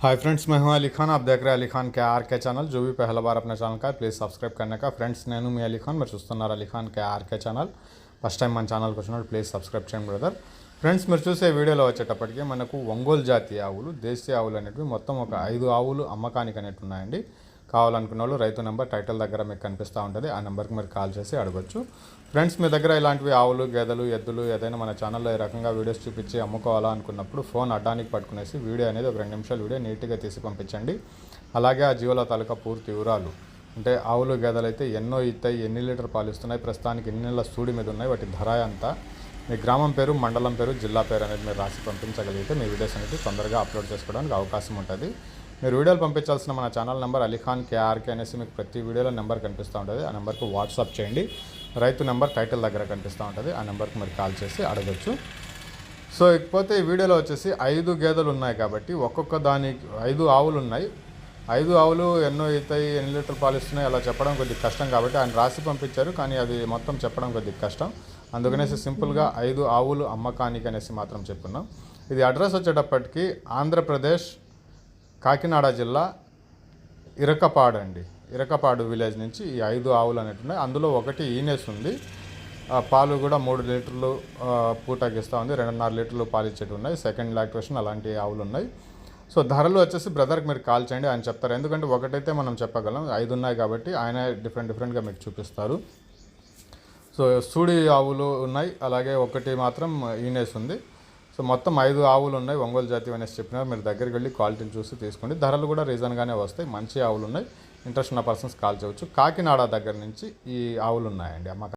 Hi friends मैं हूं अली खान आप देख रहे हैं अली खान के आर के चैनल जो भी पहला बार अपने ఛానల్ का ప్లీజ్ సబ్స్క్రైబ్ करने का ఫ్రెండ్స్ నేను మీ అలీ ఖాన్ మీరు చూస్తున్నారు Ali Khan K RK channel first time మన ఛానల్కి వచ్చినప్పుడు ప్లీజ్ సబ్స్క్రైబ్ చేయండి బ్రదర్ ఫ్రెండ్స్ మీరు చూసే వీడియోలో వచ్చేటప్పటికి మనకు ఒంగోలు జాతి ఆవులు దేశీయ ఆవులు అనేటివి మొత్తం ఒక ఐదు ఆవులు అమ్మకానికి అనేవి ఉన్నాయండి కావాలనుకున్న వాళ్ళు రైతు నెంబర్ టైటిల్ దగ్గర మీకు కనిపిస్తూ ఉంటుంది. ఆ నెంబర్కి మీరు కాల్ చేసి అడగొచ్చు. ఫ్రెండ్స్ మీ దగ్గర ఇలాంటివి ఆవులు గేదెలు ఎద్దులు ఏదైనా మన ఛానల్లో ఈ రకంగా వీడియోస్ చూపించి అమ్ముకోవాలా అనుకున్నప్పుడు ఫోన్ అడ్డానికి పట్టుకునేసి వీడియో అనేది ఒక రెండు నిమిషాలు వీడియో నీట్గా తీసి పంపించండి. అలాగే ఆ జీవుల తాలూకా పూర్తి వివరాలు. అంటే ఆవులు గేదెలు అయితే ఎన్నో ఇస్తాయి ఎన్ని లీటర్ పాలు ఇస్తున్నాయి ప్రస్తుతానికి ఎన్ని నెలల సూడి మీద ఉన్నాయి వాటి ధర ఎంత? మీ గ్రామం పేరు మండలం పేరు జిల్లా పేరు అనేది మీరు రాసి పంపించగలిగితే మీ వీడియోస్ అనేది తొందరగా అప్లోడ్ చేసుకోవడానికి అవకాశం ఉంటుంది. మీరు వీడియోలు పంపించాల్సిన మన ఛానల్ నెంబర్ అలీఖాన్ కేఆర్కే అనేసి మీకు ప్రతి వీడియోలో నెంబర్ కనిపిస్తూ ఉంటుంది. ఆ నెంబర్కి వాట్సాప్ చేయండి. రైతు నెంబర్ టైటిల్ దగ్గర కనిపిస్తూ ఉంటుంది. ఆ నెంబర్కి మీరు కాల్ చేసి అడగచ్చు. సో ఇకపోతే ఈ వీడియోలో వచ్చేసి ఐదు గేదెలు ఉన్నాయి కాబట్టి ఒక్కొక్క దానికి ఐదు ఆవులు ఉన్నాయి. ఐదు ఆవులు ఎన్నో అవుతాయి ఎన్ని లీటర్లు పాలు ఇస్తున్నాయి అలా చెప్పడం కొద్దిగా కష్టం కాబట్టి ఆయన రాసి పంపించారు. కానీ అది మొత్తం చెప్పడం కొద్దిగా కష్టం. అందుకనేసి సింపుల్గా ఐదు ఆవులు అమ్మకానికి అనేసి మాత్రం చెప్పున్నాం. ఇది అడ్రస్ వచ్చేటప్పటికి ఆంధ్రప్రదేశ్ కాకినాడ జిల్లా ఇరకపాడు అండి. ఇరకపాడు విలేజ్ నుంచి ఈ ఐదు ఆవులు అనేటు ఉన్నాయి. అందులో ఒకటి ఈనేస్ ఉంది. ఆ పాలు కూడా మూడు లీటర్లు ఆ, పూటకి ఉంది. రెండున్నర లీటర్లు పాలు ఇచ్చేటి ఉన్నాయి. సెకండ్ లాక్టేషన్ అలాంటి ఆవులు ఉన్నాయి. సో ధరలు వచ్చేసి బ్రదర్కి మీరు కాల్ చేయండి ఆయన చెప్తారు. ఎందుకంటే ఒకటైతే మనం చెప్పగలం ఐదు ఉన్నాయి కాబట్టి ఆయన డిఫరెంట్ డిఫరెంట్గా మీకు చూపిస్తారు. సో సూడి ఆవులు ఉన్నాయి. అలాగే ఒకటి మాత్రం ఈనేస్ ఉంది. సో మొత్తం ఐదు ఆవులు ఉన్నాయి ఒంగోలు జాతి అనేసి చెప్పినారు. మీరు దగ్గరికి వెళ్ళి క్వాలిటీని చూసి తీసుకోండి. ధరలు కూడా రీజన్గానే వస్తాయి. మంచి ఆవులు ఉన్నాయి. ఇంట్రెస్ట్ ఉన్న పర్సన్స్ కాల్ చేయవచ్చు. కాకినాడ దగ్గర నుంచి ఈ ఆవులు ఉన్నాయండి అమ్మకం